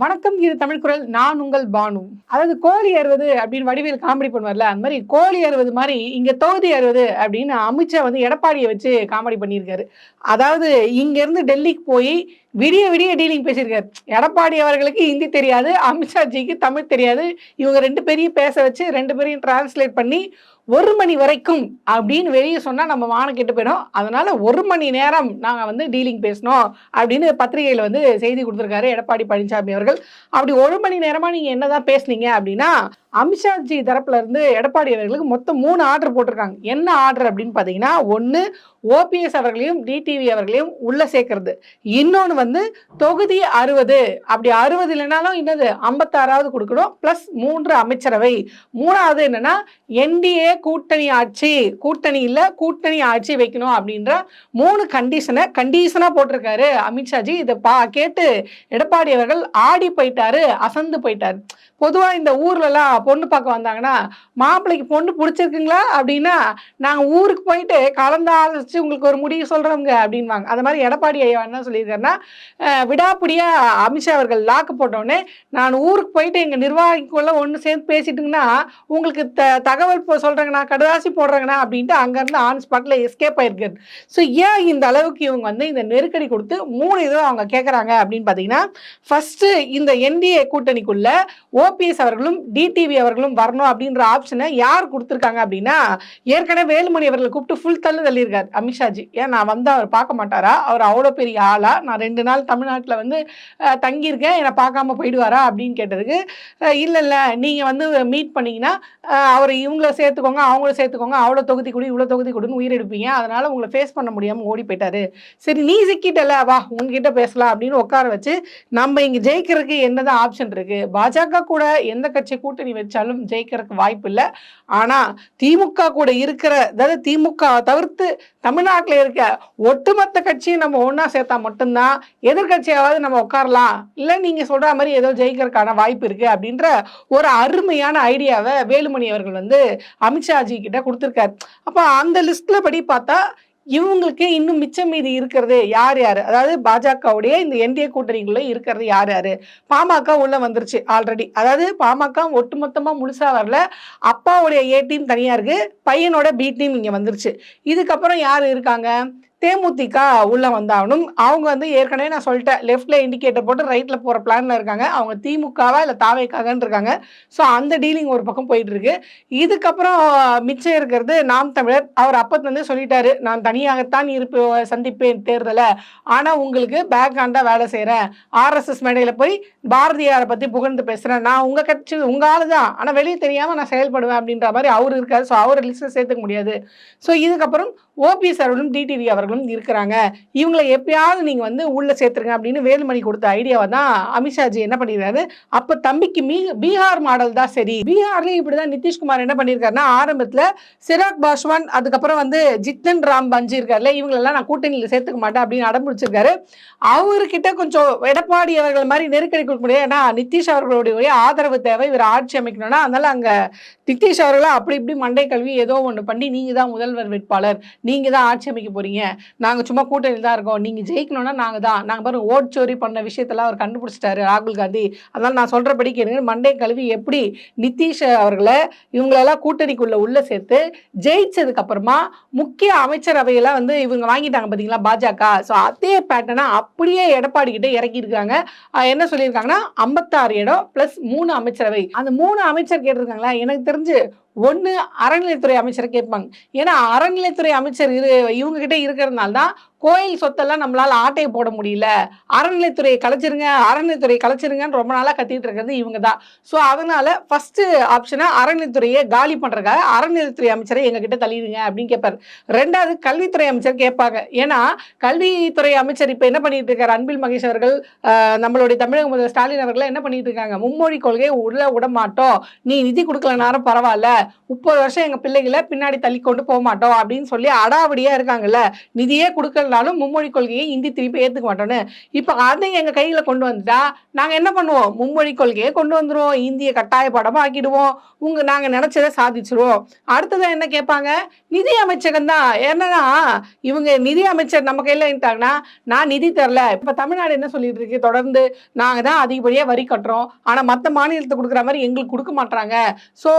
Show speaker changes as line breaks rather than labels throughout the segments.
வணக்கம் இது தமிழ் குரல். நான் உங்கள் பானு. அதாவது கோழி அறுவது அப்படின்னு வடிவேல் காமெடி பண்ணுவார்ல அந்த மாதிரி கோழி அறுவது மாதிரி இங்க தொகுதி அறுவது அப்படின்னு அமித்ஷா வந்து எடப்பாடியை வச்சு காமெடி பண்ணியிருக்காரு. அதாவது இங்கேருந்து டெல்லிக்கு போய் விடிய விடிய டீலிங் பேசியிருக்காரு. எடப்பாடி அவர்களுக்கு ஹிந்தி தெரியாது அமித்ஷாஜிக்கு தமிழ் தெரியாது. இவங்க ரெண்டு பேரையும் பேச வச்சு ரெண்டு பேரையும் டிரான்ஸ்லேட் பண்ணி ஒரு மணி வரைக்கும் அப்படின்னு வெளியே சொன்னா நம்ம வானம் கெட்டு போயிடும். அதனால ஒரு மணி நேரம் நாங்க வந்து டீலிங் பேசணும் அப்படின்னு பத்திரிகையில வந்து செய்தி கொடுத்துருக்காரு எடப்பாடி பழனிசாமி அவர்கள். அப்படி ஒரு மணி நேரமா நீங்க என்னதான் பேசுனீங்க அப்படின்னா அமித்ஷாஜி தரப்புல இருந்து எடப்பாடி அவர்களுக்கு மொத்தம் மூணு ஆர்டர் போட்டிருக்காங்க. என்ன ஆர்டர் அப்படின்னு பார்த்தீங்கன்னா ஒன்று ஓபிஎஸ் அவர்களையும் டிடிவி அவர்களையும் உள்ள சேர்க்கறது. இன்னொன்று வந்து தொகுதி அறுபது. அப்படி அறுபது இல்லைனாலும் என்னது? ஐம்பத்தாறாவது கொடுக்கணும் ப்ளஸ் மூன்று அமைச்சரவை. மூணாவது என்னன்னா என்டிஏ கூட்டணி ஆட்சி. கூட்டணி இல்லை கூட்டணி ஆட்சி வைக்கணும் அப்படின்ற மூணு கண்டிஷனை கண்டிஷனாக போட்டிருக்காரு அமித்ஷாஜி. இதை பா கேட்டு எடப்பாடி அவர்கள் ஆடி போயிட்டாரு அசந்து போயிட்டார். பொதுவாக இந்த ஊர்லலாம் பொண்ணு பார்க்க வந்தாங்கன்னா மாப்பிள்ளைக்கு பொண்ணு பிடிச்சிருக்குங்களா? அப்படின்னா நாங்கள் ஊருக்கு போயிட்டு கலந்து ஆலோசிச்சு உங்களுக்கு ஒரு முடிவு சொல்கிறவங்க அப்படின்வாங்க அந்த மாதிரி எடப்பாடி ஐயா என்ன சொல்லியிருக்காருன்னா விடாப்பிடியாக அமித்ஷா அவர்கள் லாக்கு போட்டோடனே நான் ஊருக்கு போயிட்டு எங்கள் நிர்வாகிக்குள்ளே ஒன்று சேர்ந்து பேசிட்டுங்கன்னா உங்களுக்கு த தகவல் இப்போ சொல்றேங்கண்ணா கடதாசி போடுறாங்கண்ணா அப்படின்ட்டு அங்கேருந்து ஆன் ஸ்பாட்டில் எஸ்கேப் ஆயிருக்காரு. ஸோ ஏன் இந்த அளவுக்கு இவங்க வந்து இந்த நெருக்கடி கொடுத்து மூணு இதுவும் அவங்க கேட்குறாங்க அப்படின்னு பார்த்தீங்கன்னா ஃபஸ்ட்டு இந்த என்டிஏ கூட்டணிக்குள்ளே ஓபிஎஸ் அவர்களும் டிடிவி அவர்களும் வரணும் அப்படின்ற ஆப்ஷனை யார் கொடுத்துருக்காங்க அப்படின்னா ஏற்கனவே வேலுமணி அவர்களை கூப்பிட்டு ஃபுல் தள்ளு தள்ளியிருக்காரு அமித்ஷாஜி. ஏன் நான் வந்து அவர் பார்க்க மாட்டாரா? அவர் அவ்வளோ பெரிய ஆளா? நான் ரெண்டு நாள் தமிழ்நாட்டில் வந்து தங்கியிருக்கேன். என்னை பார்க்காம போயிடுவாரா அப்படின்னு கேட்டதுக்கு இல்லை இல்லை. நீங்கள் வந்து மீட் பண்ணீங்கன்னா அவர் இவங்கள சேர்த்துக்கோங்க அவங்கள சேர்த்துக்கோங்க. அவ்வளோ தொகுதி கொடு இவ்வளோ தொகுதி கொடுன்னு உயிரெடுப்பீங்க. அதனால் உங்களை ஃபேஸ் பண்ண முடியாமல் ஓடி போயிட்டாரு. சரி நீ சிக்கிட்டல வா உங்ககிட்ட பேசலாம் அப்படின்னு உட்கார வச்சு நம்ம இங்க ஜெயிக்கிறதுக்கு என்னதான் ஆப்ஷன் இருக்கு? பாஜக கூட எந்த கட்சி கூட்டணி வச்சாலும் ஜெயிக்கிறதுக்கு வாய்ப்பு இல்லை ஆனா திமுக கூட இருக்கிற அதாவது திமுக தவிர்த்து தமிழ்நாட்டில் இருக்க ஒட்டுமொத்த கட்சியும் நம்ம ஒன்றா சேர்த்தா மட்டும்தான் எதிர்கட்சியாவது நம்ம உட்காரலாம். இல்லை நீங்க சொல்ற மாதிரி ஏதோ ஜெயிக்கிறதுக்கான வாய்ப்பு இருக்கு அப்படின்ற ஒரு அருமையான ஐடியாவை வேலுமணி அவர்கள் வந்து அமித்ஷாஜி கிட்ட கொடுத்துருக்காரு. அப்போ அந்த லிஸ்ட்ல படி பார்த்தா இவங்களுக்கு இன்னும் மிச்சம் மீதி இருக்கிறது யார் யார்? அதாவது பாஜகவுடைய இந்த என்டிஏ கூட்டணிக்குள்ள இருக்கிறது யார் யார்? பாமக உள்ள வந்துருச்சு ஆல்ரெடி அதாவது பாமக ஒட்டுமொத்தமாக முழுசாக வரல. அப்பாவுடைய ஏ டீம் தனியாக இருக்குது பையனோட பி டீம் இங்கே வந்துருச்சு. இதுக்கப்புறம் யார் இருக்காங்க? தேமுதிக உள்ள வந்தாகணும். அவங்க வந்து ஏற்கனவே நான் சொல்லிட்டேன் லெஃப்ட்ல இண்டிகேட்டர் போட்டு ரைட்ல போற பிளான்ல இருக்காங்க. அவங்க திமுகவா இல்ல தாவேக்காகன்னு இருக்காங்க. ஸோ அந்த டீலிங் ஒரு பக்கம் போயிட்டு இருக்கு. இதுக்கப்புறம் மிச்சம் இருக்கிறது நாம் தமிழர். அவர் அப்பத்திலிருந்தே சொல்லிட்டாரு நான் தனியாகத்தான் இருப்பு சந்திப்பேன் தேர்தலை. ஆனா உங்களுக்கு பேக் ஹேண்டா வேலை செய்யறேன் ஆர்எஸ்எஸ் மேடையில போய் பாரதியாரை பத்தி புகழ்ந்து பேசுறேன். நான் உங்க கட்சி உங்க ஆளு தான். ஆனா வெளியே தெரியாம நான் செயல்படுவேன் அப்படின்ற மாதிரி அவர் இருக்காரு. ஸோ அவர் லிஸ்ட்ல சேர்த்துக்க முடியாது. ஸோ இதுக்கப்புறம் ஓபிஎஸ் அவர்களும் டிடிவி அவர்களும் இருக்கிறாங்க. இவங்களை எப்பயாவது நீங்கள் வந்து உள்ள சேர்த்துருங்க அப்படின்னு வேலுமணி கொடுத்த ஐடியாவை தான் அமித்ஷாஜி என்ன பண்ணிருக்காரு? அப்போ தம்பிக்கு மீ பீகார் மாடல் தான் சரி. பிஹார்லேயும் இப்படி தான் நிதிஷ்குமார் என்ன பண்ணியிருக்காருன்னா ஆரம்பத்தில் சிராக் பாஸ்வான் அதுக்கப்புறம் வந்து ஜித்தன் ராம் பஞ்சி இருக்கார்ல இவங்களெல்லாம் நான் கூட்டணியில் சேர்த்துக்க மாட்டேன் அப்படின்னு அடம் பிடிச்சிருக்காரு அவர்கிட்ட கொஞ்சம் எடப்பாடி அவர்கள் மாதிரி நெருக்கடி கொடுக்க முடியாது. ஏன்னா நிதிஷ் அவர்களுடைய ஆதரவு தேவை. இவர் ஆட்சி அமைக்கணும்னா அதனால் அங்கே நிதிஷ் அவர்களை அப்படி இப்படி மண்டை கல்வி ஏதோ ஒன்று பண்ணி நீங்கள் தான் முதல்வர் வேட்பாளர் நீங்கள் தான் ஆட்சி அமைக்க போகிறீங்க நாங்கள் சும்மா கூட்டணியில் தான் இருக்கோம். நீங்கள் ஜெயிக்கணும்னா நாங்கள் தான். நாங்கள் பாருங்க ஓட்சோரி பண்ண விஷயத்தெல்லாம் அவர் கண்டுபிடிச்சிட்டாரு ராகுல் காந்தி. அதனால் நான் சொல்கிறபடி கேளுங்க மண்டே கல்வி எப்படி நிதிஷ் அவர்களை இவங்களெல்லாம் கூட்டணிக்குள்ளே உள்ளே சேர்த்து ஜெயிச்சதுக்கு அப்புறமா முக்கிய அமைச்சரவையெல்லாம் வந்து இவங்க வாங்கிட்டாங்க பார்த்தீங்களா பாஜக. ஸோ அதே பேட்டர்னை அப்படியே எடப்பாடி கிட்ட இறக்கி இருக்காங்க என்ன சொல்லியிருக்காங்கன்னா ஐம்பத்தாறு இடம் ப்ளஸ் மூணு அமைச்சரவை. அந்த மூணு அமைச்சர் கேட்டிருக்காங்களா? எனக்கு தெரிஞ்சு ஒன்று அறநிலைத்துறை அமைச்சரை கேட்பாங்க. ஏன்னா அறநிலைத்துறை அமைச்சர் இரு இவங்ககிட்ட இருக்கிறதுனால தான் கோயில் சொத்தெல்லாம் நம்மளால் ஆட்டையை போட முடியல. அறநிலைத்துறையை கலைச்சிருங்க அறநிலைத்துறையை கலைச்சிருங்கன்னு ரொம்ப நாளாக கத்திட்டு இருக்கிறது இவங்க தான் ஸோ அதனால் ஃபஸ்ட்டு ஆப்ஷனாக அறநிலைத்துறையை காலி பண்ணுறக்காக அறநிலைத்துறை அமைச்சரை எங்ககிட்ட தள்ளிடுங்க அப்படின்னு கேட்பார் ரெண்டாவது கல்வித்துறை அமைச்சர் கேட்பாங்க. ஏன்னா கல்வித்துறை அமைச்சர் இப்போ என்ன பண்ணிட்டு இருக்கார்? அன்பில் மகேஷ் அவர்கள் நம்மளுடைய தமிழக முதல்வர் ஸ்டாலின் அவர்கள் என்ன பண்ணிட்டு இருக்காங்க? மும்மொழி கொள்கையை உள்ள விட மாட்டோம். நீ நிதி கொடுக்கலனாலும் பரவாயில்ல. முப்பது வருஷம் எங்கள் பிள்ளைகளை பின்னாடி தள்ளி கொண்டு போக மாட்டோம் அப்படின்னு சொல்லி அடாவடியாக இருக்காங்கல்ல. நிதியே கொடுக்க இருந்தாலும் மும்மொழி கொள்கையை இந்தி திருப்பி ஏற்றுக்க மாட்டோன்னு இப்போ அதை எங்கள் கையில் கொண்டு வந்துட்டா நாங்கள் என்ன பண்ணுவோம்? மும்மொழி கொள்கையை கொண்டு வந்துருவோம். இந்தியை கட்டாய படமாக ஆக்கிடுவோம். உங்கள் நாங்கள் நினச்சதை சாதிச்சிருவோம். அடுத்ததான் என்ன கேட்பாங்க? நிதி அமைச்சகம் தான். என்னன்னா இவங்க நிதி அமைச்சர் நம்ம கையில் இருந்துட்டாங்கன்னா நான் நிதி தரல. இப்போ தமிழ்நாடு என்ன சொல்லிட்டு இருக்கு? தொடர்ந்து நாங்கள் தான் அதிகப்படியாக வரி கட்டுறோம். ஆனால் மற்ற மாநிலத்தை கொடுக்குற மாதிரி எங்களுக்கு கொடுக்க மாட்டாங்க ஸோ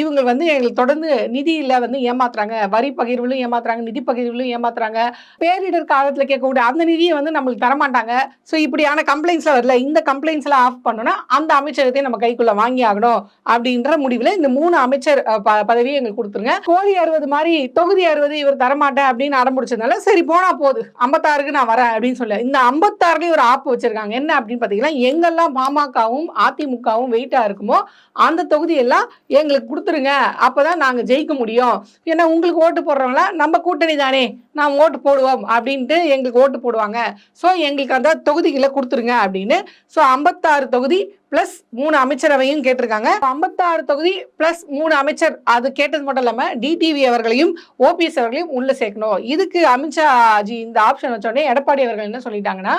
இவங்க வந்து எங்களுக்கு தொடர்ந்து நிதியில் வந்து ஏமாத்துறாங்க. வரி பகிர்வுலையும் ஏமாத்துறாங்க. நிதி பகிர்வுலையும் ஏமாத்துறாங்க. பேர் பேரிடர் காலத்தில் கேட்கக்கூடிய அந்த நிதியை வந்து நம்மளுக்கு தரமாட்டாங்க. ஸோ இப்படியான கம்ப்ளைண்ட்ஸ்லாம் வரல. இந்த கம்ப்ளைண்ட்ஸ்லாம் ஆஃப் பண்ணோன்னா அந்த அமைச்சகத்தை நம்ம கைக்குள்ளே வாங்கி ஆகணும் அப்படின்ற முடிவில் இந்த மூணு அமைச்சர் பதவியை எங்களுக்கு கொடுத்துருங்க. கோழி அறுபது மாதிரி தொகுதி அறுபது இவர் தரமாட்டேன் அப்படின்னு அடம்பிடிச்சதுனால சரி போனா போகுது ஐம்பத்தாறுக்கு நான் வரேன் அப்படின்னு சொல்ல இந்த ஐம்பத்தாறுலேயும் ஒரு ஆப் வச்சிருக்காங்க. என்ன அப்படின்னு பார்த்தீங்கன்னா எங்கெல்லாம் பாமகவும் அதிமுகவும் வெயிட்டாக இருக்குமோ அந்த தொகுதியெல்லாம் எங்களுக்கு கொடுத்துருங்க. அப்பதான் நாங்கள் ஜெயிக்க முடியும். ஏன்னா உங்களுக்கு ஓட்டு போடுறவங்களா நம்ம கூட்டணி தானே நாம் ஓட்டு போடுவோம். அப்படின்ட்டு எங்களுக்கு ஓட்டு போடுவாங்க. ஸோ எங்களுக்கு அந்த தொகுதிகளை கொடுத்துருங்க அப்படின்னு. ஸோ ஐம்பத்தாறு தொகுதி ப்ளஸ் மூணு அமைச்சரவையும் கேட்டிருக்காங்க. ஐம்பத்தாறு தொகுதி ப்ளஸ் மூணு அமைச்சர் அது கேட்டது மட்டும் இல்லாமல் டிடிவி அவர்களையும் ஓபிஎஸ் அவர்களையும் உள்ளே சேர்க்கணும். இதுக்கு அமித்ஷா ஜி இந்த ஆப்ஷன் வச்சோடனே எடப்பாடி அவர்கள் என்ன சொல்லிட்டாங்கன்னா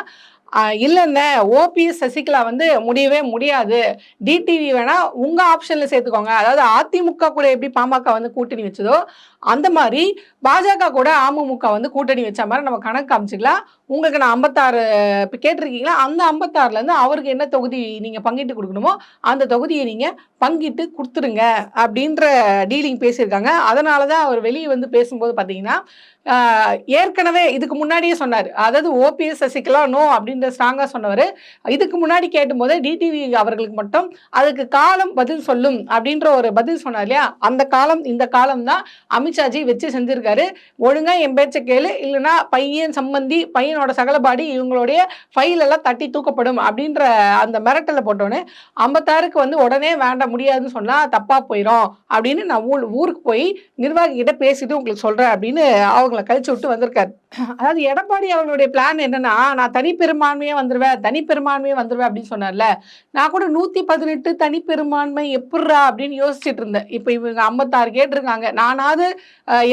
ஆஹ் இல்லைண்ணே ஓபிஎஸ் சசிகலா வந்து முடியவே முடியாது. டிடிவி வேணால் உங்கள் ஆப்ஷனில் சேர்த்துக்கோங்க. அதாவது அதிமுக கூட எப்படி பாமக வந்து கூட்டணி வச்சதோ அந்த மாதிரி பாஜக கூட அமமுக வந்து கூட்டணி வச்ச மாதிரி நம்ம கணக்கு காமிச்சிக்கலாம். உங்களுக்கு நான் ஐம்பத்தாறு இப்போ கேட்டிருக்கீங்களா? அந்த ஐம்பத்தாறுலேருந்து அவருக்கு என்ன தொகுதி நீங்கள் பங்கிட்டு கொடுக்கணுமோ அந்த தொகுதியை நீங்கள் பங்கிட்டு கொடுத்துருங்க அப்படின்ற டீலிங் பேசியிருக்காங்க. அதனால தான் அவர் வெளியே வந்து பேசும்போது பார்த்தீங்கன்னா ஏற்கனவே இதுக்கு முன்னாடியே சொன்னார். அதாவது ஓபிஎஸ் சசிகலா நோ அப்படின்ற ஸ்ட்ராங்காக சொன்னவர். இதுக்கு முன்னாடி கேட்டும்போது டிடிவி அவர்களுக்கு மட்டும் அதுக்கு காலம் பதில் சொல்லும் அப்படின்ற ஒரு பதில் சொன்னார் இல்லையா? அந்த காலம் இந்த காலம் தான் அமித்ஷாஜி வச்சு செஞ்சிருக்காரு. ஒழுங்கா என் பேச்சை கேளு இல்லைன்னா பையன் சம்பந்தி பையனோட சகலபாடி இவங்களுடைய ஃபைல் எல்லாம் தட்டி தூக்கப்படும் அப்படின்ற அந்த மிரட்டலை போட்டோன்னே ஐம்பத்தாறுக்கு வந்து உடனே வேண்டாம் முடியாதுன்னு சொன்னால் தப்பாக போயிடும் அப்படின்னு நான் ஊர் ஊருக்கு போய் நிர்வாகிகிட்ட பேசிட்டு உங்களுக்கு சொல்கிறேன் அப்படின்னு அவங்கள கழிச்சு விட்டு வந்திருக்காரு. அதாவது எடப்பாடி அவர்களுடைய பிளான் என்னன்னா நான் தனிப்பெரும்பான்மையே வந்துடுவேன் தனிப்பெரும்பான்மையே வந்துருவேன் அப்படின்னு சொன்னார்ல. நான் கூட நூற்றி பதினெட்டு தனிப்பெரும்பான்மை எப்பட்றா அப்படின்னு யோசிச்சுட்டு இருந்தேன். இப்போ இவங்க ஐம்பத்தாறு கேட்டிருக்காங்க. நானாவது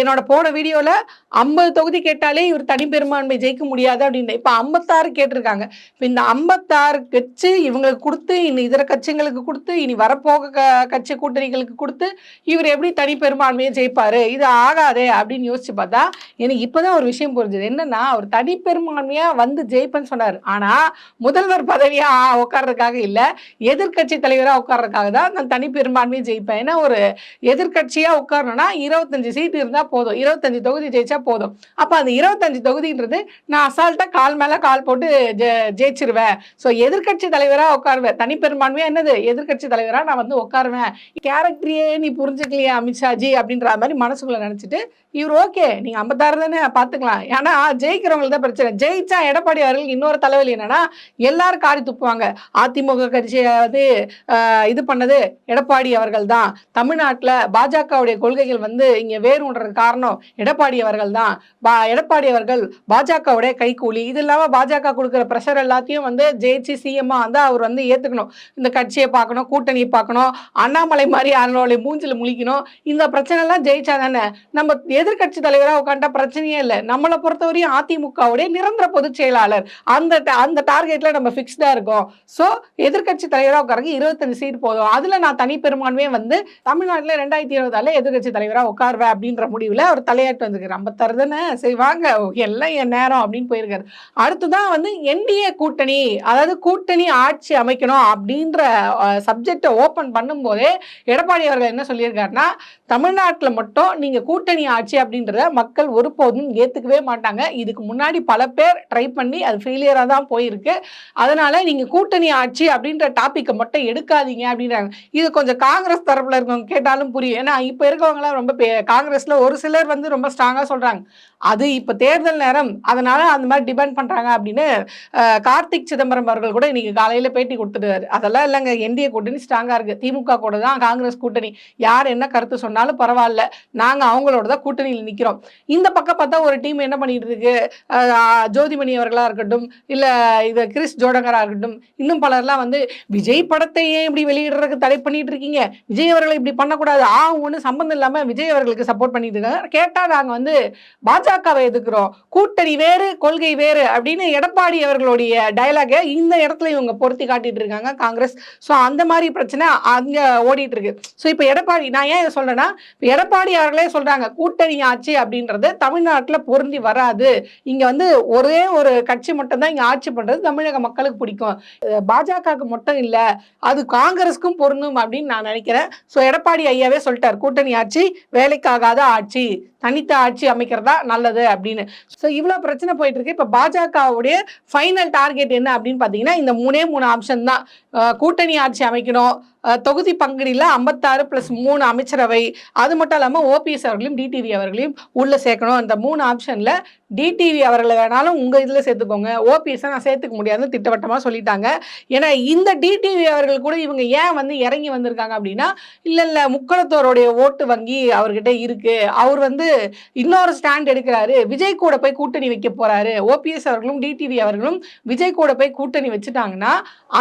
என்னோட போன வீடியோவில் ஐம்பது தொகுதி கேட்டாலே இவர் தனிப்பெரும்பான்மை ஜெயிக்க முடியாது அப்படின்னு. இப்போ ஐம்பத்தாறு கேட்டிருக்காங்க. இப்போ இந்த ஐம்பத்தாறு கட்சி இவங்களுக்கு கொடுத்து இனி இதர கட்சிங்களுக்கு கொடுத்து இனி வரப்போக க- கட்சி கூட்டணிகளுக்கு கொடுத்து இவர் எப்படி தனிப்பெரும்பான்மையை ஜெயிப்பார்? இது ஆகாதே அப்படின்னு யோசிச்சு பார்த்தா எனக்கு இப்போதான் ஒரு விஷயம் புரிஞ்சுது. என்னன்னா அவர் தனிப்பெரும்பான்மையா வந்து ஜெயிப்பேன்னு சொன்னார். ஆனா முதல்வர் பதவியா உட்கார்றதுக்காக இல்ல எதிர்க்கட்சி தலைவரா உட்கார்றதுக்காக தான் நான் தனிப்பெரும்பான்மையை ஜெயிப்பேன். ஏன்னா ஒரு எதிர்கட்சியா உட்காரணும்னா இருபத்தஞ்சு சீட் இருந்தா போதும். இருபத்தஞ்சு தொகுதி ஜெயிச்சா போதும். அப்ப அந்த இருபத்தஞ்சு தொகுதின்றது நான் அசால்ட்டா கால் மேல கால் போட்டு ஜெயிச்சிருவேன். ஸோ எதிர்க்கட்சி தலைவரா உட்காருவேன். தனிப்பெரும்பான்மையா என்னது? எதிர்கட்சி தலைவரா நான் வந்து உட்காருவேன். கேரக்டரையே நீ புரிஞ்சுக்கலையா அமித்ஷாஜி? அப்படின்ற மாதிரி மனசுக்குள்ள நினைச்சிட்டு இவர் ஓகே நீங்க ஐம்பத்தாறு தானே பாத்துக்கலாம் ஏன்னா ஜெயிக்கிறவங்களுக்கு தான் பிரச்சனை. ஜெயிச்சா எடப்பாடி அவர்களுக்கு இன்னொரு தலைவலி என்னன்னா எல்லாரும் காரி துப்புவாங்க. அதிமுக கட்சியை இது பண்ணது எடப்பாடி அவர்கள் தான். தமிழ்நாட்டில் பாஜகவுடைய கொள்கைகள் வந்து இங்கே வேறுன்றதுக்கு காரணம் எடப்பாடி அவர்கள் தான். பா எடப்பாடி அவர்கள் பாஜகவுடைய கைக்கூலி இது இல்லாமல் பாஜக கொடுக்குற ப்ரெஷர் எல்லாத்தையும் வந்து ஜெயிச்சு சிஎம்மா வந்து அவர் வந்து ஏற்றுக்கணும் இந்த கட்சியை பார்க்கணும் கூட்டணியை பார்க்கணும் அண்ணாமலை மாதிரி அருணோலை மூஞ்சில் முழிக்கணும். இந்த பிரச்சனைலாம் ஜெயிச்சா தானே? நம்ம எதிர்க்கட்சி தலைவராக உட்காந்துட்டா பிரச்சனையே இல்லை. நம்மளை பொறுத்தவரையும் அதிமுகவுடைய நிரந்தர பொதுச் செயலாளர். அந்த அந்த டார்கெட்ல நம்ம ஃபிக்ஸ்டா இருக்கோம். ஸோ எதிர்க்கட்சி தலைவராக உட்காருக்கு இருபத்தஞ்சு சீட் போதும். அதுல நான் தனி பெரும்பான்மையே வந்து தமிழ்நாட்டில் ரெண்டாயிரத்தி இருபதால எதிர்க்கட்சி தலைவராக உட்காருவேன் அப்படின்ற முடிவில் அவர் தலையாட்டு வந்திருக்காரு. நம்ம தருதுன்னு சரி வாங்க. எல்லாம் என் நேரம் அப்படின்னு போயிருக்காரு. அடுத்துதான் வந்து என்டிஏ கூட்டணி அதாவது கூட்டணி ஆட்சி அமைக்கணும் அப்படின்ற சப்ஜெக்டை ஓப்பன் பண்ணும்போதே எடப்பாடி அவர்கள் என்ன சொல்லியிருக்காருன்னா தமிழ்நாட்டில் மட்டும் நீங்கள் கூட்டணி ஆட்சி அப்படின்றத மக்கள் ஒருபோதும் ஏற்றுக்கவே மாட்டாங்க. இதுக்கு முன்னாடி பல பேர் ட்ரை பண்ணி அது ஃபெயிலியராக தான் போயிருக்கு. அதனால நீங்க கூட்டணி ஆட்சி அப்படின்ற டாப்பிக்கை மட்டும் எடுக்காதீங்க அப்படின்றாங்க. இது கொஞ்சம் காங்கிரஸ் தரப்புல இருக்கவங்க கேட்டாலும் புரியும். ஏன்னா இப்போ இருக்கவங்களாம் ரொம்ப காங்கிரஸில் காங்கிரஸ்ல ஒரு சிலர் வந்து ரொம்ப ஸ்ட்ராங்கா சொல்றாங்க. அது இப்போ தேர்தல் நேரம். அதனால அந்த மாதிரி டிபெண்ட் பண்றாங்க அப்படின்னு கார்த்திக் சிதம்பரம் அவர்கள் கூட இன்னைக்கு காலையில பேட்டி கொடுத்துட்டாரு அதெல்லாம் இல்லைங்க. என்டிஏ கூட்டணி ஸ்ட்ராங்காக இருக்கு. திமுக கூட தான் காங்கிரஸ் கூட்டணி. யார் என்ன கருத்து சொன்னாலும் பரவாயில்ல. நாங்க அவங்களோட தான் கூட்டணியில் நிக்கிறோம். இந்த பக்கம் பார்த்தா ஒரு டீம் என்ன பண்ணிகிட்டு இருக்கு ஜோதிமணி அவர்களா இருக்கட்டும் இல்லை இது கிறிஸ் ஜோடங்கரா இருக்கட்டும் இன்னும் பலர்லாம் வந்து விஜய் படத்தை ஏன் இப்படி வெளியிடுறதுக்கு தடை பண்ணிட்டு இருக்கீங்க? விஜய் அவர்களை இப்படி பண்ணக்கூடாது. ஆ ஒன்று சம்பந்தம் இல்லாம விஜய் அவர்களுக்கு சப்போர்ட் பண்ணிட்டு இருக்காங்க. கேட்டால் நாங்கள் வந்து பாஜகவை எதுக்குறோம் கூட்டணி வேறு கொள்கை வேறு அப்படின்னு எடப்பாடி அவர்களுடைய டைலாகை இந்த இடத்துல இவங்க பொருத்தி காட்டிட்டு இருக்காங்க காங்கிரஸ். ஸோ அந்த மாதிரி பிரச்சனை அங்க ஓடிட்டு இருக்கு. ஸோ இப்போ எடப்பாடி நான் ஏன் இதை சொல்றேன்னா எடப்பாடி அவர்களே சொல்றாங்க கூட்டணி ஆட்சி அப்படின்றது தமிழ்நாட்டில் பொருந்தி வராது. இங்கே வந்து ஒரே ஒரு கட்சி மட்டும் தான் ஆட்சி பண்ணுறது தமிழக மக்களுக்கு பிடிக்கும். பாஜகவுக்கு மட்டும் இல்லை அது காங்கிரஸ்க்கும் பொருந்தும் அப்படின்னு நான் நினைக்கிறேன். ஸோ எடப்பாடி ஐயாவே சொல்லிட்டார் கூட்டணி ஆட்சி வேலைக்காகாத ஆட்சி தனித்த ஆட்சி அமைக்கிறதா நல்லது அப்படின்னு. ஸோ இவ்வளோ பிரச்சனை போயிட்டு இருக்கு. இப்போ பாஜகவுடைய ஃபைனல் டார்கெட் என்ன அப்படின்னு பார்த்தீங்கன்னா இந்த மூணே மூணு ஆப்ஷன் தான். கூட்டணி ஆட்சி அமைக்கணும் தொகுதி பங்குடியில் ஐம்பத்தாறு ப்ளஸ் மூணு அமைச்சரவை அது மட்டும் இல்லாமல் ஓபிஎஸ் அவர்களையும் டிடிவி அவர்களையும் உள்ளே சேர்க்கணும். அந்த மூணு ஆப்ஷனில் டிடிவி அவர்களை வேணாலும் உங்கள் இதில் சேர்த்துக்கோங்க. ஓபிஎஸ்ஸை நான் சேர்த்துக்க முடியாதுன்னு திட்டவட்டமாக சொல்லிட்டாங்க. ஏன்னா இந்த டிடிவி அவர்கள் கூட இவங்க ஏன் வந்து இறங்கி வந்திருக்காங்க அப்படின்னா இல்லை இல்லை முக்கணத்தோருடைய ஓட்டு வங்கி அவர்கிட்ட இருக்குது அவர் வந்து இன்னொரு ஸ்டாண்ட் எடுக்கிறாரு. விஜய் கூட போய் கூட்டணி வைக்க போகிறாரு ஓபிஎஸ் அவர்களும் டிடிவி அவர்களும் விஜய் கூட போய் கூட்டணி வச்சுட்டாங்கன்னா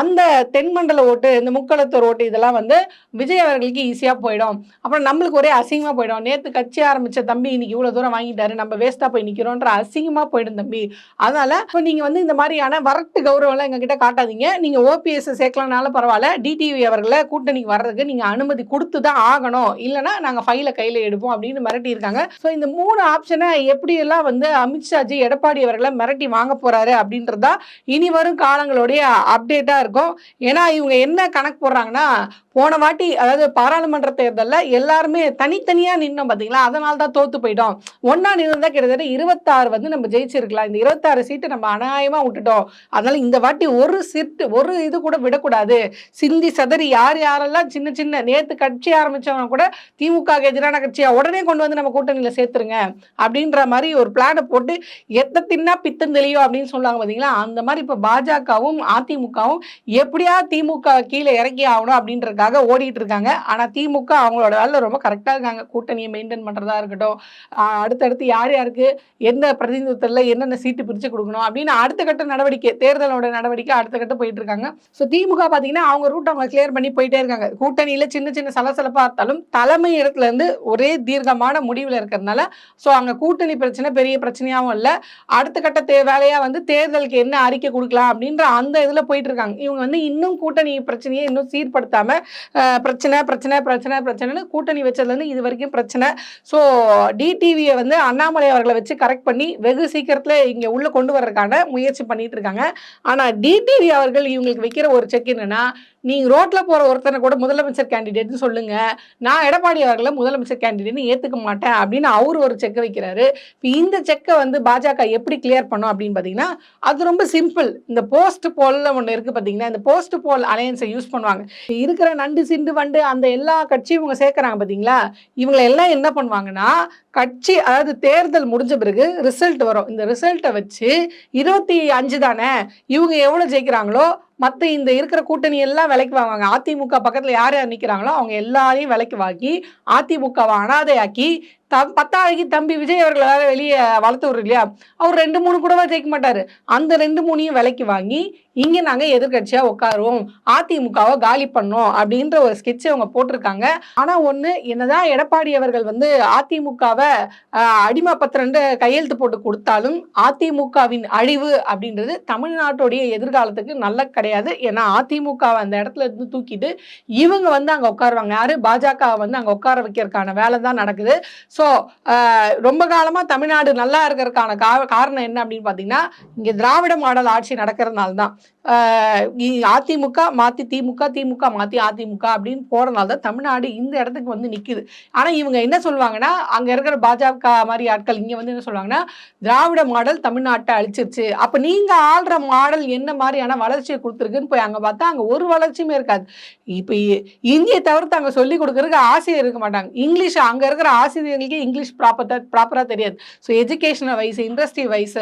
அந்த தென்மண்டல ஓட்டு இந்த முக்களத்தோர் ஓட்டு இதெல்லாம் வந்து விஜய் அவர்களுக்கு ஈஸியாக போயிடும். அப்புறம் நம்மளுக்கு ஒரே அசிங்கமாக போயிடும். நேற்று கட்சி ஆரம்பித்த தம்பி இன்னைக்கு இவ்வளோ தூரம் வாங்கிட்டாரு. நம்ம வேஸ்ட்டாக போய் நிற்கிறோன்ற அசிங்கமாக போயிடும் தம்பி. அதனால் இப்போ நீங்கள் வந்து இந்த மாதிரியான வரட்டு கௌரவம்லாம் எங்ககிட்ட காட்டாதீங்க. நீங்கள் ஓபிஎஸ் சேர்க்கலனாலும் பரவாயில்ல டிடிவி அவர்களை கூட்டணிக்கு வர்றதுக்கு நீங்கள் அனுமதி கொடுத்து தான் ஆகணும். இல்லைன்னா நாங்கள் ஃபைலை கையில் எடுப்போம் அப்படின்னு மிரட்டியிருக்காங்க. ஸோ இந்த மூணு ஆப்ஷனை எப்படியெல்லாம் வந்து அமித்ஷாஜி எடப்பாடி அவர்களை மிரட்டி வாங்க போகிறாரு அப்படின்றதா இனி வரும் காலங்களுடைய அப்டேட்டாக இருக்கும். ஏன்னா இவங்க என்ன கணக்கு போடுறாங்கன்னா போன வாட்டி அதாவது பாராளுமன்ற தேர்தலில் எல்லாருமே தனித்தனியாக நின்னோம் பார்த்தீங்களா அதனால தான் தோற்று போயிட்டோம். ஒன்றா நின்று கிட்டத்தட்ட இருபத்தாறு வந்து நம்ம ஜெயிச்சிருக்கலாம். இந்த இருபத்தாறு சீட்டு நம்ம அநியாயமாக விட்டுட்டோம். அதனால இந்த வாட்டி ஒரு சீட்டு ஒரு இது கூட விடக்கூடாது. சிந்தி சதறி யார் யாரெல்லாம் சின்ன சின்ன நேற்று கட்சி ஆரம்பிச்சவங்க கூட திமுக எதிரான கட்சியா உடனே கொண்டு வந்து நம்ம கூட்டணியில் சேர்த்துருங்க. அப்படின்ற மாதிரி ஒரு பிளானை போட்டு எத்த தின்னா பித்தம் தெளியும் அப்படின்னு சொல்லுவாங்க பார்த்தீங்களா அந்த மாதிரி இப்போ பாஜகவும் அதிமுகவும் எப்படியா திமுக கீழே இறக்கி ஆகணும் அப்படின்றதுக்காக ஓடிட்டு இருக்காங்க. ஆனால் திமுக அவங்களோட வேலை ரொம்ப கரெக்டாக இருக்காங்க. கூட்டணியை மெயின்டைன் பண்ணுறதா இருக்கட்டும். ஆஹ் அடுத்தடுத்து யார் யாருக்கு எந்த பிரதிநிதித்துவத்தில் என்னென்ன சீட்டு பிரித்து கொடுக்கணும் அப்படின்னு அடுத்த கட்ட நடவடிக்கை தேர்தலோட நடவடிக்கை அடுத்த கட்ட போயிட்டு இருக்காங்க. ஸோ திமுக பார்த்தீங்கன்னா அவங்க ரூட் அவங்க கிளியர் பண்ணி போயிட்டே இருக்காங்க. கூட்டணியில் சின்ன சின்ன சலசலப்பாக இருந்தாலும் தலைமை இடத்துல இருந்து ஒரே தீர்க்கமான முடிவில் இருக்கிறதுனால ஸோ அங்கே கூட்டணி பிரச்சனை பெரிய பிரச்சனையாகவும் இல்லை. அடுத்த கட்ட தே வேலையாக வந்து தேர்தலுக்கு என்ன அறிக்கை கொடுக்கலாம் அப்படின்ற அந்த இதில் போயிட்டு இருக்காங்க. இவங்க வந்து இன்னும் கூட்டணி பிரச்சனையை இன்னும் சீர்படுத்தாமல் பிரச்சனை பிரச்சனை பிரச்சனை பிரச்சனைன்னு கூட்டணி வச்சதுலேருந்து இது வரைக்கும் பிரச்சனை. ஸோ டிடிவியை வந்து அண்ணாமலை அவர்களை வச்சு கரெக்ட் பண்ணி வெகு சீக்கிரத்தில் இங்கே உள்ளே கொண்டு வர்றதுக்கான முயற்சி பண்ணிட்டு இருக்காங்க. ஆனால் டிடிவி அவர்கள் இவங்களுக்கு வைக்கிற ஒரு செக் என்னென்னா நீங்கள் ரோட்டில் போகிற ஒருத்தனை கூட முதலமைச்சர் கேண்டிடேட்னு சொல்லுங்கள் நான் எடப்பாடி அவர்களை முதலமைச்சர் கேண்டிடேட்னு ஏற்றுக்க மாட்டேன் அப்படின்னு அவர் ஒரு செக்கை வைக்கிறாரு. இப்போ இந்த செக்கை வந்து பாஜக எப்படி கிளியர் பண்ணும் அப்படின்னு பார்த்தீங்கன்னா அது ரொம்ப சிம்பிள் இந்த போஸ்ட் போலில் ஒன்று இருக்குது பார்த்தீங்கன்னா இந்த போஸ்ட் போல் அலையன்ஸை யூஸ் பண்ணுவாங்க. இருக்கிற நண்டு சிண்டு வண்டு அந்த எல்லா கட்சியும் இவங்க சேர்க்குறாங்க பார்த்தீங்களா இவங்களை எல்லாம் என்ன பண்ணுவாங்கன்னா கட்சி அதாவது தேர்தல் முடிஞ்ச பிறகு ரிசல்ட் வரும். இந்த ரிசல்ட்டை வச்சு இருபத்தி அஞ்சு தானே? இவங்க எவ்வளோ ஜெயிக்கிறாங்களோ மற்ற இந்த இருக்கிற கூட்டணி எல்லாம் விலைக்கு வாங்குவாங்க. அதிமுக பக்கத்தில் யார் யார் நிற்கிறாங்களோ அவங்க எல்லாரையும் விலைக்கு வாங்கி அதிமுகவை அனாதையாக்கி த பத்தாவதுக்கு தம்பி விஜய் அவர்களால் வெளியே வளர்த்து விடுற இல்லையா? அவர் ரெண்டு மூணு கூடவா ஜெயிக்க மாட்டார். அந்த ரெண்டு மூணையும் விலைக்கு வாங்கி இங்கே நாங்கள் எதிர்கட்சியாக உட்காருவோம். அதிமுகவை காலி பண்ணோம் அப்படின்ற ஒரு ஸ்கெட்சை அவங்க போட்டிருக்காங்க. ஆனால் ஒன்று என்னதான் எடப்பாடி அவர்கள் வந்து அதிமுகவை அடிமை பத்திரண்டு கையெழுத்து போட்டு கொடுத்தாலும் அதிமுகவின் அழிவு அப்படின்றது தமிழ்நாட்டுடைய எதிர்காலத்துக்கு நல்ல கிடையாது. ஏன்னா அதிமுகவை அந்த இடத்துல இருந்து தூக்கிட்டு இவங்க வந்து அங்கே உட்காருவாங்க. யாரு? பாஜகவை வந்து அங்கே உட்கார வைக்கிறதுக்கான வேலை தான் நடக்குது. ஸோ ரொம்ப காலமாக தமிழ்நாடு நல்லா இருக்கிறதுக்கான காரணம் என்ன அப்படின்னு பார்த்தீங்கன்னா இங்கே திராவிட மாடல் ஆட்சி நடக்கிறதுனால தான். அதிமுக மாற்றி திமுக திமுக மாற்றி அதிமுக அப்படின்னு போகிறனால தான் தமிழ்நாடு இந்த இடத்துக்கு வந்து நிற்குது ஆனால் இவங்க என்ன சொல்லுவாங்கன்னா அங்கே இருக்கிற பாஜக மாதிரி ஆட்கள் இங்கே வந்து என்ன சொல்லுவாங்கன்னா திராவிட மாடல் தமிழ்நாட்டை அழிச்சிருச்சு. அப்போ நீங்கள் ஆள்ற மாடல் என்ன மாதிரியான வளர்ச்சியை கொடுத்துருக்குன்னு போய் அங்கே பார்த்தா அங்கே ஒரு வளர்ச்சியுமே இருக்காது. இப்போ இந்தியை தவிர்த்து அங்கே சொல்லி கொடுக்கறதுக்கு ஆசிரியர் இருக்க மாட்டாங்க. இங்கிலீஷ் அங்கே இருக்கிற ஆசிரியர்களுக்கு இங்கிலீஷ் ப்ராப்பராக ப்ராப்பராக தெரியாது. So educational wise industry wise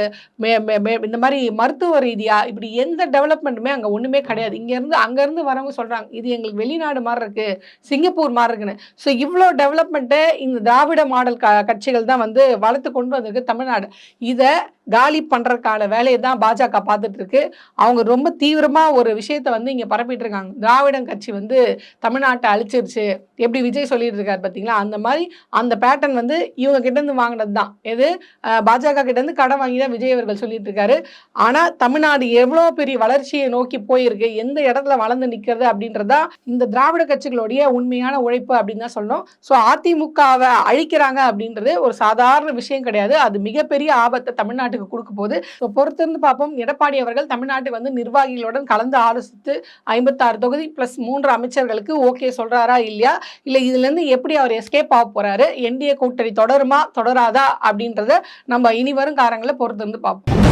இந்த மாதிரி மருத்துவ ரீதியாக இப்படி எந்த டெவலப்மெண்ட்டுமே அங்கே ஒன்றுமே கிடையாது. இங்கேருந்து அங்கேருந்து வரவங்க சொல்கிறாங்க இது எங்களுக்கு வெளிநாடு மாதிரி இருக்குது சிங்கப்பூர் மாதிரி இருக்குன்னு. ஸோ இவ்வளோ டெவலப்மெண்ட்டு இந்த திராவிட மாடல் க கட்சிகள் தான் வந்து வளர்த்து கொண்டு வந்திருக்கு தமிழ்நாடு. இதை காலி பண்ணுறதுக்கான வேலையை தான் பாஜக பார்த்துட்டு இருக்கு அவங்க ரொம்ப தீவிரமாக ஒரு விஷயத்த வந்து இங்கே பரப்பிட்டு இருக்காங்க திராவிடம் கட்சி வந்து தமிழ்நாட்டை அழிச்சிருச்சு. எப்படி விஜய் சொல்லிட்டு இருக்காரு பார்த்தீங்களா அந்த மாதிரி அந்த பேட்டர்ன் வந்து இவங்க கிட்டேருந்து வாங்கினது தான் எது பாஜக கிட்டேருந்து கடன் வாங்கி தான் விஜய் அவர்கள் சொல்லிட்டு இருக்காரு ஆனால் தமிழ்நாடு எவ்வளோ பெரிய வளர்ச்சியை நோக்கி போயிருக்கு? எந்த இடத்துல வளர்ந்து நிற்கிறது அப்படின்றதா இந்த திராவிட கட்சிகளுடைய உண்மையான உழைப்பு அப்படின்னு தான் சொல்லணும். ஸோ அதிமுகவை அழிக்கிறாங்க அப்படின்றது ஒரு சாதாரண விஷயம் கிடையாது. அது மிகப்பெரிய ஆபத்தை தமிழ்நாட்டுக்கு கொடுக்க போது பொறுத்திருந்து பார்ப்போம். எடப்பாடி அவர்கள் தமிழ்நாட்டுக்கு வந்து நிர்வாகிகளுடன் கலந்து ஆலோசித்து ஐம்பத்தாறு தொகுதி ப்ளஸ் மூன்று அமைச்சர்களுக்கு ஓகே சொல்றாரா இல்லையா? இல்லை இதுலேருந்து எப்படி அவர் எஸ்கேப் ஆக போறாரு? என்டிஏ கூட்டணி தொடருமா? தொடராதா? அப்படின்றத நம்ம இனி வரும் காரங்களை பொறுத்திருந்து பார்ப்போம்.